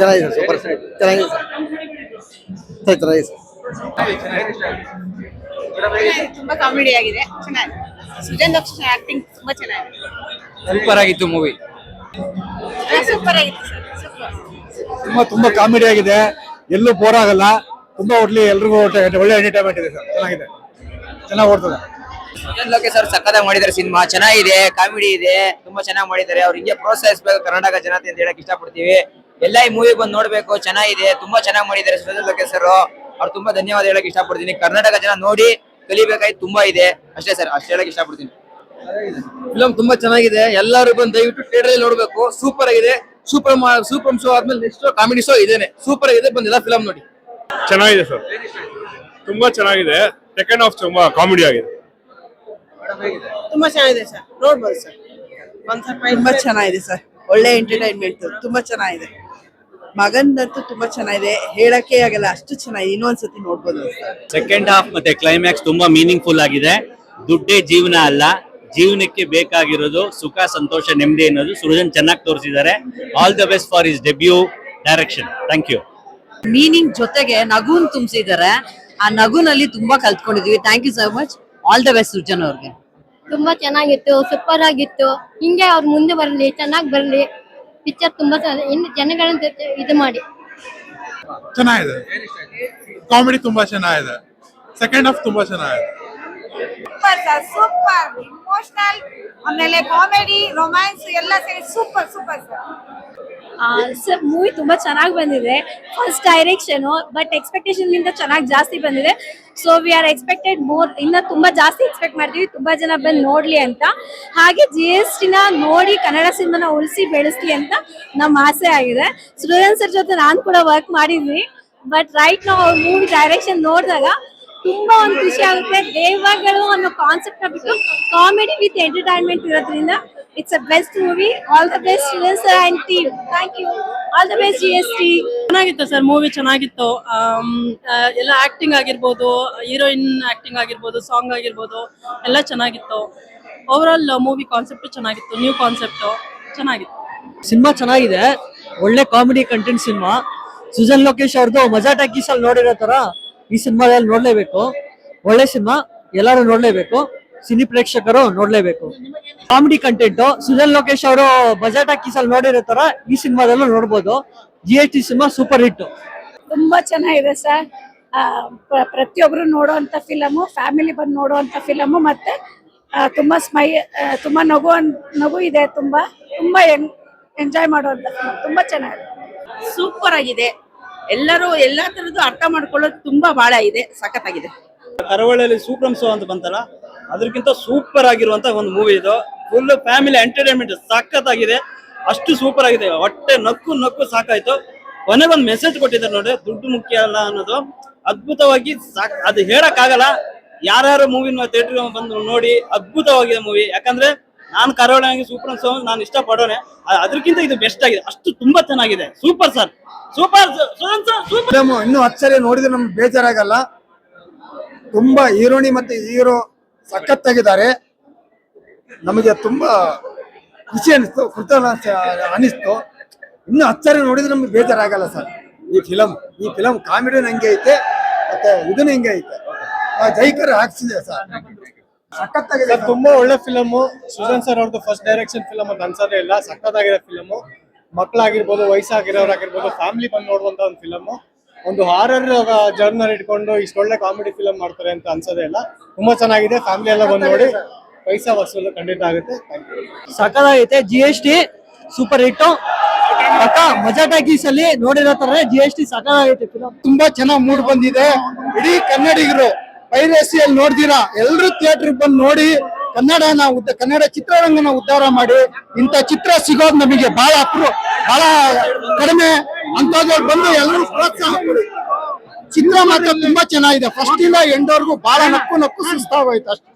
ಚೆನ್ನಾಗಿದೆ ಸೂಪರ್ ಚೆನ್ನಾಗಿದೆ ಸರ್ ಚೆನ್ನಾಗಿದೆ ಸರ್ ತುಂಬಾ ಕಾಮಿಡಿ ಆಗಿದೆ. ಚೆನ್ನಾಗಿದೆ. ಸುಜನ್ ದಕ್ಷ ಆಕ್ಟಿಂಗ್ ತುಂಬಾ ಚೆನ್ನಾಗಿದೆ. ಸೂಪರ್ ಆಗಿತ್ತು ಮೂವಿ ಸೂಪರ್ ಆಗಿತ್ತು ಸರ್ ಸೂಪರ್ ತುಂಬಾ ತುಂಬಾ ಕಾಮಿಡಿ ಆಗಿದೆ. ಎಲ್ಲೂ ಬೋರ್ ಆಗಲ್ಲ. ತುಂಬಾ ಒಟ್ಲಿ ಎಲ್ರಿಗೂ ಒಳ್ಳೆ ಎಂಟರ್ಟೈನ್ಮೆಂಟ್ ಇದೆ ಸರ್ ಚೆನ್ನಾಗಿದೆ. ಚೆನ್ನಾಗಿ ಓಡ್ತದೆ. ಲೋಕೇಶ್ ಸರ್ ಸಕ್ಕತ್ತಾಗಿ ಮಾಡಿದ್ದಾರೆ ಸಿನಿಮಾ. ಚೆನ್ನಾಗಿದೆ ಕಾಮಿಡಿ ಇದೆ. ತುಂಬಾ ಚೆನ್ನಾಗಿ ಮಾಡಿದ್ದಾರೆ. ಅವ್ರು ಹಿಂಗೆ ಪ್ರೋತ್ಸಾಹಿಸಬೇಕು ಕರ್ನಾಟಕ ಜನತೆ ಅಂತ ಹೇಳಕ್ ಇಷ್ಟಪಡ್ತೀವಿ. ಎಲ್ಲ ಈ ಮೂವಿ ಬಂದು ನೋಡ್ಬೇಕು. ಚೆನ್ನಾಗಿದೆ. ತುಂಬಾ ಚೆನ್ನಾಗಿ ಮಾಡಿದ್ದಾರೆ ಸುರೇಂದ್ರ ಲೋಕೇಶ್ ಸರ್ ಅವ್ರು ತುಂಬಾ ಧನ್ಯವಾದ ಹೇಳಕ್ ಇಷ್ಟಪಡ್ತೀನಿ. ಕರ್ನಾಟಕ ಜನ ನೋಡಿ ಕಲಿಬೇಕಾಯ್ತು ತುಂಬಾ ಇದೆ. ಅಷ್ಟೇ ಸರ್ ಅಷ್ಟೇ ಹೇಳಕ್ ಇಷ್ಟಪಡ್ತೀನಿ. ಫಿಲಂ ತುಂಬಾ ಚೆನ್ನಾಗಿದೆ. ಎಲ್ಲರೂ ಬಂದು ದಯವಿಟ್ಟು ಥಿಯೇಟರ್ ಅಲ್ಲಿ ನೋಡ್ಬೇಕು. ಸೂಪರ್ ಆಗಿದೆ. ಸೂಪರ್ ಸೂಪರ್ ಶೋ ಆದ್ಮೇಲೆ ನೆಕ್ಸ್ಟ್ ಕಾಮಿಡಿ ಶೋ ಇದೇನೆ. ಸೂಪರ್ ಆಗಿದೆ. ಬಂದಿಲ್ಲ ಫಿಲಂ ನೋಡಿ. ಚೆನ್ನಾಗಿದೆ ಸರ್. ತುಂಬಾ ಚೆನ್ನಾಗಿದೆ. ಸೆಕೆಂಡ್ ಹಾಫ್ ತುಂಬಾ ಕಾಮಿಡಿ ಆಗಿದೆ. ತುಂಬಾ ಚೆನ್ನಾಗಿದೆ ಸರ್. ನೋಡ್ಬೋದು ಸರ್. ಒಂದ್ ತುಂಬಾ ಚೆನ್ನಾಗಿದೆ ಸರ್. ಒಳ್ಳೆ ಎಂಟರ್ಟೈನ್ಮೆಂಟ್ ತುಂಬಾ ಚೆನ್ನಾಗಿದೆ. ಮಗಂದಂತೂ ತುಂಬಾ ಚೆನ್ನಾಗಿದೆ. ಹೇಳಕ್ಕೆ ಆಗಲ್ಲ ಅಷ್ಟು ಚೆನ್ನಾಗಿದೆ ಇನ್ನೊಂದ್ಸತಿ ನೋಡ್ಬೋದು ಸರ್ ಸೆಕೆಂಡ್ ಹಾಫ್ ಮತ್ತೆ ಕ್ಲೈಮ್ಯಾಕ್ಸ್ ತುಂಬಾ ಮೀನಿಂಗ್ ಫುಲ್ ಆಗಿದೆ. ದುಡ್ಡೇ ಜೀವನ ಅಲ್ಲ. ಜೀವನಕ್ಕೆ ಬೇಕಾಗಿರೋದು ಸುಖ ಸಂತೋಷ ನೆಮ್ಮದಿ ಅನ್ನೋದು ಸೃಜನ್ ಚೆನ್ನಾಗಿ ತೋರಿಸಿದ್ದಾರೆ. All the best for is debut direction thank you meaning ಜೊತೆಗೆ ನಗುನ್ ತುಂಬಿಸಿದ್ದಾರೆ. ಆ ನಗುನಲ್ಲಿ ತುಂಬಾ ಕಲ್ತ್ಕೊಂಡಿದೀವಿ. Thank you so much all the best Srujan ಅವ್ರಿಗೆ. ತುಂಬಾ ಚೆನ್ನಾಗಿತ್ತು ಸೂಪರ್ ಆಗಿತ್ತು. ಹಿಂಗೆ ಅವ್ರ ಮುಂದೆ ಬರಲಿ ಚೆನ್ನಾಗಿ ಬರಲಿ. ಪಿಕ್ಚರ್ ತುಂಬಾ ಚೆನ್ನಾಗಿದೆ. ಇನ್ನು ಜನಗಳನ್ನ ಜೊತೆ ಇದು ಮಾಡಿ. ಚೆನ್ನಾಗಿದೆ. ಕಾಮಿಡಿ ತುಂಬಾ ಚೆನ್ನಾಗಿದೆ. ಸೆಕೆಂಡ್ ಹಾಫ್ ತುಂಬಾ ಚೆನ್ನಾಗಿದೆ. ಸೂಪರ್ ಸರ್ ಸೂಪರ್ ಇಮೋಷನಲ್ ಆಮೇಲೆ ಕಾಮಿಡಿ ರೊಮ್ಯಾನ್ಸ್ ಎಲ್ಲ ಸೇರಿ super super sir sir movie ತುಂಬಾ ಚೆನ್ನಾಗಿ ಬಂದಿದೆ. ಫಸ್ಟ್ ಡೈರೆಕ್ಷನ್ ಬಟ್ ಎಕ್ಸ್ಪೆಕ್ಟೇಷನ್ ಗಿಂತ ಚೆನ್ನಾಗಿ ಜಾಸ್ತಿ ಬಂದಿದೆ. So we are expected more ಇನ್ನ ತುಂಬಾ ಜಾಸ್ತಿ ಎಕ್ಸ್ಪೆಕ್ಟ್ ಮಾಡ್ತೀವಿ. ತುಂಬಾ ಜನ ಬಂದು ನೋಡ್ಲಿ ಅಂತ. ಹಾಗೆ ಜಿ ಎಸ್ ಟಿನ ನೋಡಿ ಕನ್ನಡ ಸಿನಿಮಾನ ಉಳಿಸಿ ಬೆಳೆಸ್ಲಿ ಅಂತ ನಮ್ಮ ಆಸೆ ಆಗಿದೆ. ಸೃಜನ್ ಸರ್ ಜೊತೆ ನಾನು ಕೂಡ ವರ್ಕ್ ಮಾಡಿದ್ವಿ. ಬಟ್ ರೈಟ್ ನಾವು ಅವ್ರ ಮೂವಿ ಡೈರೆಕ್ಷನ್ ನೋಡಿದಾಗ ತುಂಬಾ ಒಂದು ಖುಷಿ ಆಗುತ್ತೆ. ದೇವಗಳು ಅನ್ನೋ ಕಾನ್ಸೆಪ್ಟ್ನ ಕಾಮಿಡಿ ವಿತ್ ಎಂಟರ್ಟೈನ್ಮೆಂಟ್ ಇರೋದ್ರಿಂದ it's a best movie all the best to and team thank you all the best G S T ಚೆನ್ನಾಗಿತ್ತು ಸರ್ ಮೂವಿ ಚೆನ್ನಾಗಿತ್ತು. ಆಮ್, ಆ, ಎಲ್ಲ ಆಕ್ಟಿಂಗ್ ಆಗಿರ್ಬೋದು ಹೀರೋಯಿನ್ ಆಕ್ಟಿಂಗ್ ಆಗಿರ್ಬೋದು ಸಾಂಗ್ ಆಗಿರ್ಬೋದು ಎಲ್ಲ ಚೆನ್ನಾಗಿತ್ತು. ಓವರ್ ಆಲ್ ಮೂವಿ ಕಾನ್ಸೆಪ್ಟ್ ಚೆನ್ನಾಗಿತ್ತು ನ್ಯೂ ಕಾನ್ಸೆಪ್ಟ್ ಚೆನ್ನಾಗಿತ್ತು. ಸಿನಿಮಾ ಚೆನ್ನಾಗಿದೆ. ಒಳ್ಳೆ comedy content cinema. Sujan Lokesh ಅವ್ರದ್ದು ಮಜಾ ಟಾಕೀಸ್ ಅಲ್ಲಿ ನೋಡಿರೋ ತರ ಈ ಸಿನಿಮಾದಲ್ಲಿ ನೋಡ್ಲೇಬೇಕು. ಒಳ್ಳೆ ಸಿನಿಮಾ ಎಲ್ಲರೂ ನೋಡ್ಲೇಬೇಕು. ಸಿನಿ ಪ್ರೇಕ್ಷಕರು ನೋಡ್ಲೇಬೇಕು. ಕಾಮಿಡಿ ಕಂಟೆಂಟ್ ಸುಜನ್ ಲೋಕೇಶ್ ಅವರು ಬಜೆಟ್ ಹಾಕಿಸಲ್ ಅಲ್ಲಿ ನೋಡಿರೋ ತರ ಈ ಸಿನಿಮಾದಲ್ಲೂ ನೋಡ್ಬೋದು. G S T cinema super hit ತುಂಬಾ ಚೆನ್ನಾಗಿದೆ ಸರ್. ಪ್ರತಿಯೊಬ್ರು ನೋಡುವಂತ ಫಿಲಮು ಫ್ಯಾಮಿಲಿ ಬಂದು ನೋಡುವಂತ ಫಿಲಮು ಮತ್ತೆ ತುಂಬಾ ಸ್ಮೈ ತುಂಬಾ ನಗು ನಗು ಇದೆ ತುಂಬಾ. ತುಂಬಾ ಎಂಜಾಯ್ ಮಾಡುವಂತ. ತುಂಬಾ ಚೆನ್ನಾಗಿದೆ. ಸೂಪರ್ ಆಗಿದೆ. ಎಲ್ಲರೂ ಎಲ್ಲಾ ತರದ್ದು ಅರ್ಥ ಮಾಡ್ಕೊಳ್ಳೋದು ತುಂಬಾ ಬಹಳ ಇದೆ. ಸಖತ್ತಾಗಿದೆ. ಕರಾವಳಿಯಲ್ಲಿ ಸೂಪರ್ ಅಂತ ಬಂತಲ್ಲ? ಅದಕ್ಕಿಂತ ಸೂಪರ್ ಆಗಿರುವಂತ ಒಂದು ಮೂವಿ ಇದು. ಫುಲ್ ಫ್ಯಾಮಿಲಿ ಎಂಟರ್ಟೈನ್ಮೆಂಟ್ ಸಖತ್ತಾಗಿದೆ. ಅಷ್ಟು ಸೂಪರ್ ಆಗಿದೆ. ಹೊಟ್ಟೆ ನಕ್ಕು ನಕ್ಕು ಸಾಕಾಯ್ತು. ಕೊನೆಗೊಂದು ಮೆಸೇಜ್ ಕೊಟ್ಟಿದ್ದಾರೆ ನೋಡಿ, ದುಡ್ಡು ಮುಖ್ಯ ಅಲ್ಲ ಅನ್ನೋದು. ಅದ್ಭುತವಾಗಿ ಸಾಕ್, ಅದು ಹೇಳಕ್ ಆಗಲ್ಲ ಯಾರ್ಯಾರು ಮೂವಿನ ಥಿಯೇಟರ್ ಬಂದು ನೋಡಿ, ಅದ್ಭುತವಾಗಿದೆ ಮೂವಿ ಯಾಕಂದ್ರೆ ನಾನು ಕರಾವಳಿಯಾಗಿ ಸೂಪರ್ ಶೋ ನಾನು ಇಷ್ಟ ಪಡೋನೆ ಅದಕ್ಕಿಂತ ಇದು ಬೆಸ್ಟ್ ಆಗಿದೆ. ಅಷ್ಟು ತುಂಬಾ ಚೆನ್ನಾಗಿದೆ. ಸೂಪರ್ ಸರ್ ಸೂಪರ್ ಸೂಪರ್ ಇನ್ನೂ ಅಚ್ಚರಿ ನೋಡಿದ್ರೆ ನಮ್ಗೆ ಬೇಜಾರಾಗಲ್ಲ. ತುಂಬಾ ಹೀರೋಣಿ ಮತ್ತೆ ಹೀರೋ ಸಖತ್ತಾಗಿದ್ದಾರೆ. ನಮಗೆ ತುಂಬಾ ಖುಷಿ ಅನಿಸ್ತು ಕೃತಜ್ಞ ಅನಿಸ್ತು. ಇನ್ನು ಅಚ್ಚರಿ ನೋಡಿದ್ರೆ ನಮ್ಗೆ ಬೇಜಾರಾಗಲ್ಲ ಸರ್. ಈ ಫಿಲಮ್ ಈ ಫಿಲಮ್ ಕಾಮಿಡಿ ನಂಗೆ ಐತೆ ಮತ್ತೆ ಇದನ್ನ ಹಿಂಗೆ ಐತೆ. ಆ ಜೈಕರ್ ಹಾಕ್ಸಿದೆ ಸರ್. ಸಖತ್ತಾಗಿದೆ ತುಂಬಾ ಒಳ್ಳೆ ಫಿಲಮ್ ಸುಜನ್ ಸರ್ ಅವ್ರದ್ದು ಫಸ್ಟ್ ಡೈರೆಕ್ಷನ್ ಫಿಲಮ್ ಅಂತ ಅನ್ಸೋದೇ ಇಲ್ಲ. ಸಖತ್ತಾಗಿರೋ ಫಿಲಮ್ ಮಕ್ಕಳಾಗಿರ್ಬೋದು ವಯಸ್ಸಾಗಿರೋರಾಗಿರ್ಬೋದು ಫ್ಯಾಮಿಲಿ ಬಂದು ನೋಡುವಂತ ಒಂದು ಫಿಲಮ್ ಒಂದು ಹಾರರ್ ಜರ್ನರ್ ಇಟ್ಕೊಂಡು ಇಷ್ಟೊಳ್ಳೆ ಕಾಮಿಡಿ ಫಿಲಮ್ ಮಾಡ್ತಾರೆ ಅಂತ ಅನ್ಸೋದೇ ಇಲ್ಲ. ತುಂಬಾ ಚೆನ್ನಾಗಿದೆ ಫ್ಯಾಮಿಲಿ ಎಲ್ಲ ಬಂದು ನೋಡಿ ಪೈಸಾ ವಸೂಲು ಖಂಡಿತ ಆಗುತ್ತೆ. ಸಕಲಾಗೈತೆ G S T super hit ಅಕ್ಕ ಮಜಾ ಟಾಕೀಸ್ ಅಲ್ಲಿ ನೋಡಿರೋ ತರ ಜಿ ಎಸ್ ಟಿ ಸಕಲಾಗೈತೆ ಫಿಲಮ್ ತುಂಬಾ ಚೆನ್ನಾಗಿ ಮೂಡ್ ಬಂದಿದೆ. ಇಡೀ ಕನ್ನಡಿಗರು ಪೈರಸಿಯಲ್ಲಿ ನೋಡ್ದಿರಾ? ಎಲ್ರು ಥಿಯೇಟರ್ ಬಂದು ನೋಡಿ ಕನ್ನಡನ ಉದ್ದ ಕನ್ನಡ ಚಿತ್ರರಂಗನ ಉದ್ಧಾರ ಮಾಡಿ ಇಂಥ ಚಿತ್ರ ಸಿಗೋದು ನಮಗೆ ಬಹಳ ಅಪ್ರು ಬಹಳ ಕಡಿಮೆ ಅಂತದವ್ರು ಬಂದು ಎಲ್ಲರೂ ಪ್ರೋತ್ಸಾಹ ಕೊಡಿ. ಚಿತ್ರ ಮಾತ್ರ ತುಂಬಾ ಚೆನ್ನಾಗಿದೆ. ಫಸ್ಟ್ ಇಂದ ಎಂಡವರೆಗೂ ಬಹಳ ನಕ್ಕು ನಕ್ಕು ಸುಸ್ತಾಗೋಯ್ತು ಅಷ್ಟೇ.